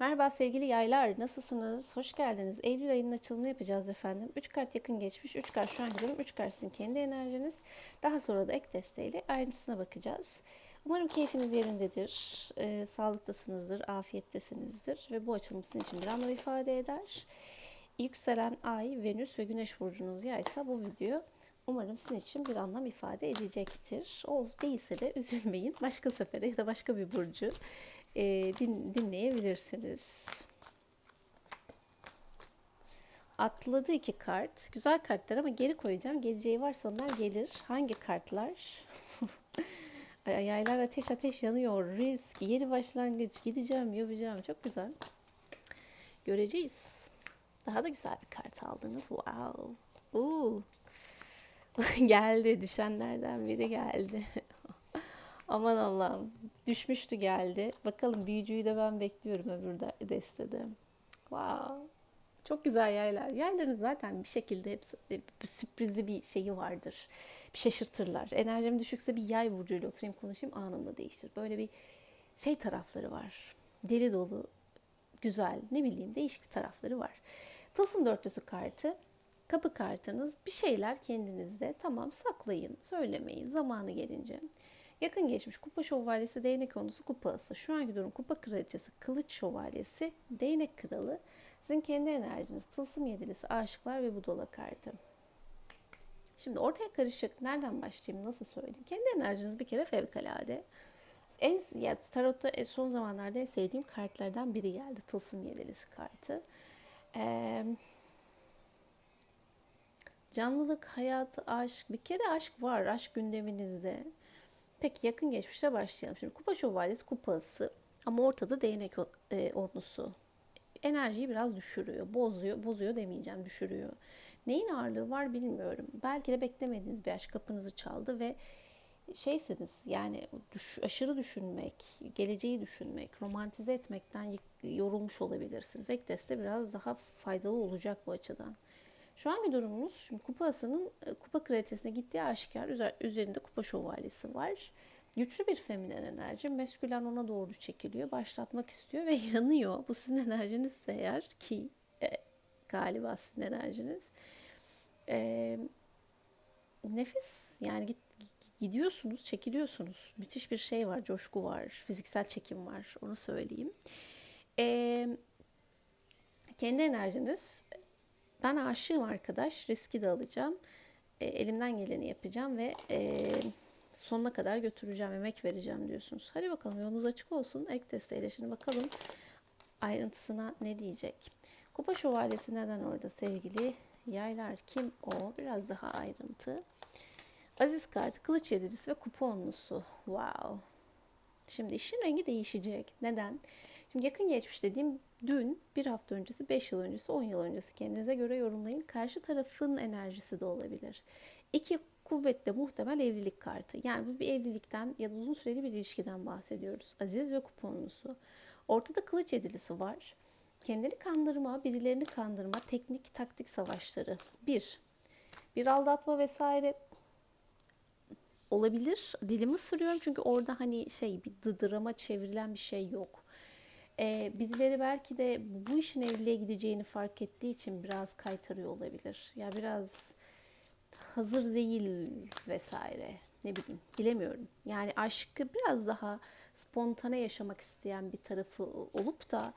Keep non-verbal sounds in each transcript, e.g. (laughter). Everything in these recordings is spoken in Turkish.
Merhaba sevgili yaylar, nasılsınız? Hoş geldiniz. Eylül ayının açılımını yapacağız efendim. 3 kart yakın geçmiş, 3 kart şu an durum, 3 kart sizin kendi enerjiniz. Daha sonra da ek desteğiyle ayrıntısına bakacağız. Umarım keyfiniz yerindedir, e, sağlıktasınızdır, afiyettesinizdir ve bu açılım sizin için bir anlam ifade eder. Yükselen Ay, Venüs ve Güneş burcunuz yaysa bu video umarım sizin için bir anlam ifade edecektir. O değilse de üzülmeyin. Başka sefere ya da başka bir burcu e, din, dinleyebilirsiniz. Atladı iki kart. Güzel kartlar ama geri koyacağım. Geleceği varsa onlar gelir. Hangi kartlar? (laughs) Ay- Yaylar ateş ateş yanıyor. Risk, yeni başlangıç, gideceğim, yapacağım. Çok güzel. Göreceğiz. Daha da güzel bir kart aldınız. Wow. Oo. (laughs) geldi. Düşenlerden biri geldi. (laughs) Aman Allah'ım. Düşmüştü geldi. Bakalım büyücüyü de ben bekliyorum öbür de- destede. Wow. Çok güzel yaylar. Yayların zaten bir şekilde hepsi hep bir sürprizli bir şeyi vardır. Bir şaşırtırlar. Enerjim düşükse bir yay burcuyla oturayım konuşayım anında değiştir. Böyle bir şey tarafları var. Deli dolu, güzel, ne bileyim değişik bir tarafları var. Tılsım dörtlüsü kartı. Kapı kartınız bir şeyler kendinizde tamam saklayın, söylemeyin zamanı gelince. Yakın geçmiş kupa şövalyesi, değnek konusu kupa ası. Şu anki durum kupa kraliçesi, kılıç şövalyesi, değnek kralı. Sizin kendi enerjiniz, tılsım yedilisi, aşıklar ve budala kartı. Şimdi ortaya karışık. Nereden başlayayım, nasıl söyleyeyim? Kendi enerjiniz bir kere fevkalade. En, ya, tarotta en son zamanlarda en sevdiğim kartlardan biri geldi. Tılsım yedilisi kartı. Eee Canlılık, hayat, aşk. Bir kere aşk var. Aşk gündeminizde. Peki yakın geçmişte başlayalım. Şimdi kupa şövalyesi kupası ama ortada değnek e, onlusu. Enerjiyi biraz düşürüyor. Bozuyor. Bozuyor demeyeceğim. Düşürüyor. Neyin ağırlığı var bilmiyorum. Belki de beklemediğiniz bir aşk kapınızı çaldı ve şeysiniz yani düş, aşırı düşünmek, geleceği düşünmek, romantize etmekten yorulmuş olabilirsiniz. Ek deste biraz daha faydalı olacak bu açıdan. Şu anki durumunuz şimdi kupa asının e, kupa kraliçesine gittiği aşikar Üzer- üzerinde kupa şövalyesi var. Güçlü bir feminen enerji. Meskülen ona doğru çekiliyor. Başlatmak istiyor ve (laughs) yanıyor. Bu sizin enerjinizse eğer ki e, galiba sizin enerjiniz. E, nefis yani git, gidiyorsunuz, çekiliyorsunuz. Müthiş bir şey var, coşku var, fiziksel çekim var. Onu söyleyeyim. E, kendi enerjiniz ben aşığım arkadaş. Riski de alacağım. E, elimden geleni yapacağım ve e, sonuna kadar götüreceğim, emek vereceğim diyorsunuz. Hadi bakalım yolunuz açık olsun. Ek testeyle şimdi bakalım ayrıntısına ne diyecek. Kupa şövalyesi neden orada sevgili yaylar? Kim o? Biraz daha ayrıntı. Aziz kartı, kılıç yedilisi ve kupa onlusu. Wow. Şimdi işin rengi değişecek. Neden? Şimdi yakın geçmiş dediğim dün, bir hafta öncesi, beş yıl öncesi, on yıl öncesi kendinize göre yorumlayın. Karşı tarafın enerjisi de olabilir. İki kuvvetle muhtemel evlilik kartı. Yani bu bir evlilikten ya da uzun süreli bir ilişkiden bahsediyoruz. Aziz ve kuponlusu. Ortada kılıç yedilisi var. Kendini kandırma, birilerini kandırma, teknik, taktik savaşları. Bir, bir aldatma vesaire olabilir. Dilimi ısırıyorum çünkü orada hani şey bir drama çevrilen bir şey yok. Ee, birileri belki de bu işin evliliğe gideceğini fark ettiği için biraz kaytarıyor olabilir. Ya biraz hazır değil vesaire. Ne bileyim bilemiyorum. Yani aşkı biraz daha spontane yaşamak isteyen bir tarafı olup da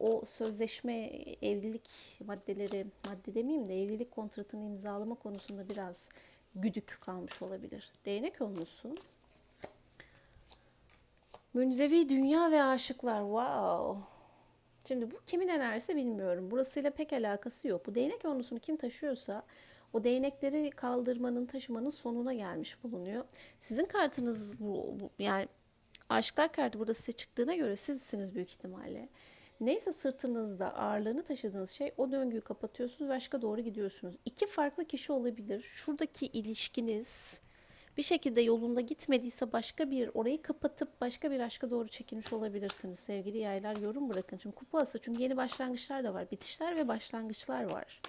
o sözleşme, evlilik maddeleri, madde demeyeyim de evlilik kontratını imzalama konusunda biraz güdük kalmış olabilir. Değnek olmusu. Münzevi dünya ve aşıklar. Wow. Şimdi bu kimin enerjisi bilmiyorum. Burasıyla pek alakası yok. Bu değnek onlusunu kim taşıyorsa o değnekleri kaldırmanın, taşımanın sonuna gelmiş bulunuyor. Sizin kartınız bu, bu yani aşklar kartı burada size çıktığına göre sizsiniz büyük ihtimalle. Neyse sırtınızda ağırlığını taşıdığınız şey o döngüyü kapatıyorsunuz ve aşka doğru gidiyorsunuz. İki farklı kişi olabilir. Şuradaki ilişkiniz bir şekilde yolunda gitmediyse başka bir orayı kapatıp başka bir aşka doğru çekilmiş olabilirsiniz sevgili yaylar. Yorum bırakın. Çünkü kupa ası çünkü yeni başlangıçlar da var. Bitişler ve başlangıçlar var.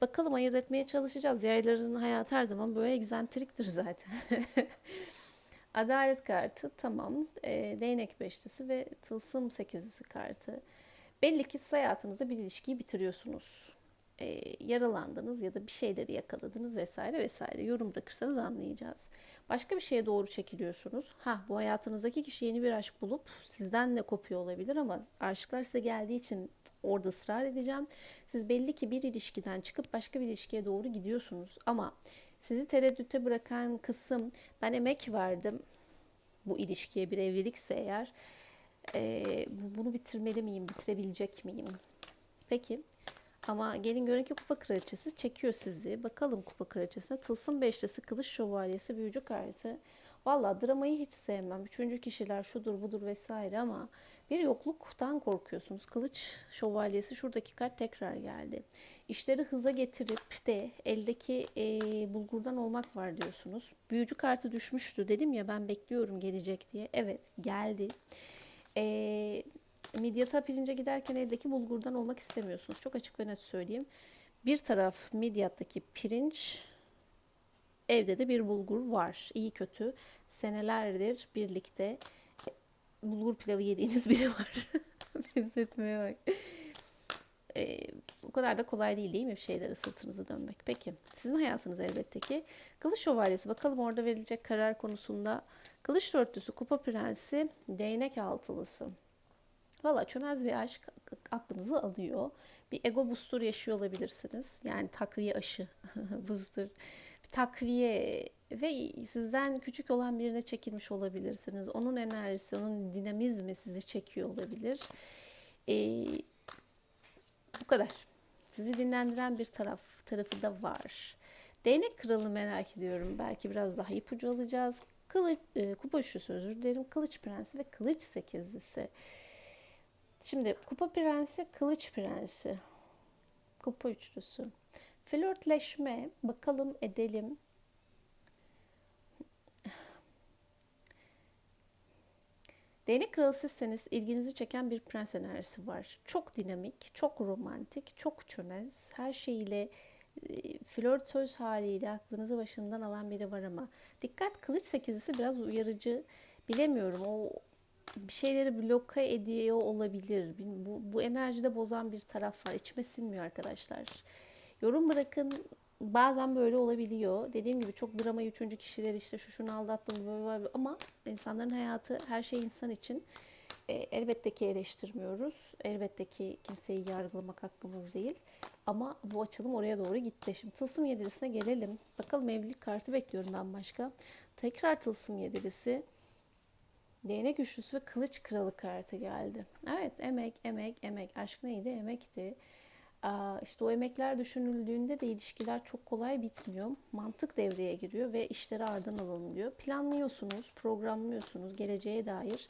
Bakalım ayırt etmeye çalışacağız. Yayların hayatı her zaman böyle egzentriktir zaten. (laughs) Adalet kartı tamam. E, değnek beşlisi ve tılsım sekizlisi kartı. Belli ki siz hayatınızda bir ilişkiyi bitiriyorsunuz. E, yaralandınız ya da bir şeyleri yakaladınız vesaire vesaire. Yorum bırakırsanız anlayacağız. Başka bir şeye doğru çekiliyorsunuz. Ha bu hayatınızdaki kişi yeni bir aşk bulup sizden de kopuyor olabilir ama aşklar size geldiği için orada ısrar edeceğim. Siz belli ki bir ilişkiden çıkıp başka bir ilişkiye doğru gidiyorsunuz ama sizi tereddüte bırakan kısım ben emek verdim bu ilişkiye bir evlilikse eğer e, bunu bitirmeli miyim, bitirebilecek miyim? Peki ama gelin görün ki kupa kraliçesi çekiyor sizi. Bakalım kupa kraliçesine. Tılsım beşlisi, kılıç şövalyesi, büyücü kartı. Valla dramayı hiç sevmem. Üçüncü kişiler şudur budur vesaire ama bir yokluktan korkuyorsunuz. Kılıç şövalyesi şuradaki kart tekrar geldi. İşleri hıza getirip de eldeki e, bulgurdan olmak var diyorsunuz. Büyücü kartı düşmüştü. Dedim ya ben bekliyorum gelecek diye. Evet geldi. Eee Midyata pirince giderken eldeki bulgurdan olmak istemiyorsunuz. Çok açık ve net söyleyeyim. Bir taraf midyattaki pirinç, evde de bir bulgur var. İyi kötü senelerdir birlikte bulgur pilavı yediğiniz (laughs) biri var. (laughs) Benzetmeye bak. Ee, o kadar da kolay değil değil mi bir şeylere sırtınızı dönmek? Peki sizin hayatınız elbette ki. Kılıç şövalyesi bakalım orada verilecek karar konusunda. Kılıç dörtlüsü, kupa prensi, değnek altılısı. Valla çömez bir aşk aklınızı alıyor. Bir ego booster yaşıyor olabilirsiniz. Yani takviye aşı (laughs) booster. Bir takviye ve sizden küçük olan birine çekilmiş olabilirsiniz. Onun enerjisi, onun dinamizmi sizi çekiyor olabilir. Ee, bu kadar. Sizi dinlendiren bir taraf tarafı da var. Değnek kralı merak ediyorum. Belki biraz daha ipucu alacağız. Kılıç, e, kupa üçlüsü özür dilerim. Kılıç prensi ve kılıç sekizlisi. Şimdi kupa prensi, kılıç prensi. Kupa üçlüsü. Flörtleşme, bakalım edelim. Değnek kralı sizseniz ilginizi çeken bir prens enerjisi var. Çok dinamik, çok romantik, çok çömez. Her şeyiyle e, flörtöz haliyle aklınızı başından alan biri var ama dikkat kılıç sekizlisi biraz uyarıcı. Bilemiyorum o bir şeyleri bloke ediyor olabilir. Bu, bu enerjide bozan bir taraf var. İçime sinmiyor arkadaşlar. Yorum bırakın. Bazen böyle olabiliyor. Dediğim gibi çok drama üçüncü kişiler işte şu şunu aldattım böyle, böyle ama insanların hayatı her şey insan için. E, elbette ki eleştirmiyoruz. Elbette ki kimseyi yargılamak hakkımız değil. Ama bu açılım oraya doğru gitti. Şimdi tılsım yedilisine gelelim. Bakalım evlilik kartı bekliyorum ben başka. Tekrar tılsım yedilisi. Değnek üçlüsü ve kılıç kralı kartı geldi. Evet emek, emek, emek. Aşk neydi? Emekti. Aa, işte o emekler düşünüldüğünde de ilişkiler çok kolay bitmiyor. Mantık devreye giriyor ve işleri ardından alınıyor. Planlıyorsunuz, programlıyorsunuz. Geleceğe dair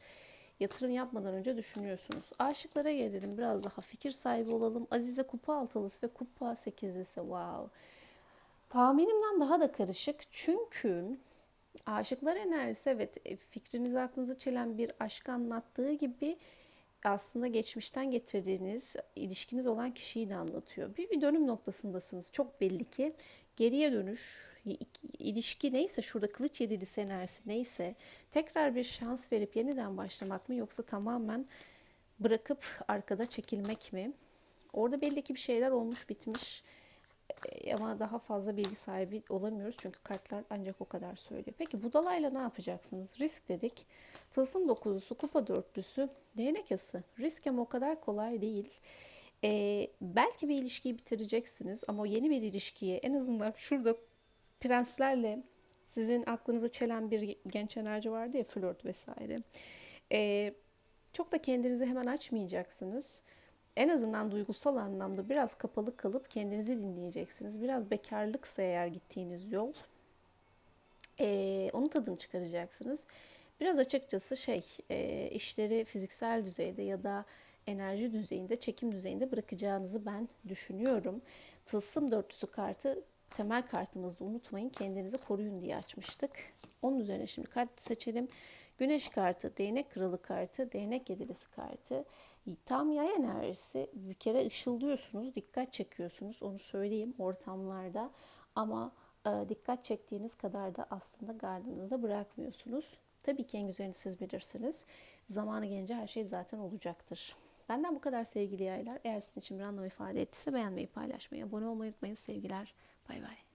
yatırım yapmadan önce düşünüyorsunuz. Aşıklara gelelim. Biraz daha fikir sahibi olalım. Azize kupa altılısı ve kupa sekizlisi. Wow. Tahminimden daha da karışık. Çünkü Aşıklar enerjisi evet e, fikrinizi aklınızı çelen bir aşkı anlattığı gibi aslında geçmişten getirdiğiniz ilişkiniz olan kişiyi de anlatıyor. Bir, bir dönüm noktasındasınız. Çok belli ki geriye dönüş, ilişki neyse şurada kılıç yedilisi enerjisi neyse tekrar bir şans verip yeniden başlamak mı yoksa tamamen bırakıp arkada çekilmek mi? Orada belli ki bir şeyler olmuş bitmiş ama daha fazla bilgi sahibi olamıyoruz çünkü kartlar ancak o kadar söylüyor. Peki budalayla ne yapacaksınız? Risk dedik. Tılsım dokuzusu, kupa dörtlüsü, değnek yası. Risk ama o kadar kolay değil. Ee, belki bir ilişkiyi bitireceksiniz ama yeni bir ilişkiye en azından şurada prenslerle sizin aklınıza çelen bir genç enerji vardı ya flört vesaire. Ee, çok da kendinizi hemen açmayacaksınız en azından duygusal anlamda biraz kapalı kalıp kendinizi dinleyeceksiniz. Biraz bekarlıksa eğer gittiğiniz yol e, onun tadını çıkaracaksınız. Biraz açıkçası şey e, işleri fiziksel düzeyde ya da enerji düzeyinde, çekim düzeyinde bırakacağınızı ben düşünüyorum. Tılsım dörtlüsü kartı temel kartımızda unutmayın kendinizi koruyun diye açmıştık. Onun üzerine şimdi kart seçelim. Güneş kartı, değnek kralı kartı, değnek yedilisi kartı. Tam yay enerjisi bir kere ışıldıyorsunuz, dikkat çekiyorsunuz onu söyleyeyim ortamlarda ama e, dikkat çektiğiniz kadar da aslında gardınızda bırakmıyorsunuz. Tabii ki en güzelini siz bilirsiniz. Zamanı gelince her şey zaten olacaktır. Benden bu kadar sevgili yaylar. Eğer sizin için bir anlam ifade ettiyse beğenmeyi, paylaşmayı, abone olmayı unutmayın. Sevgiler. Bay bay.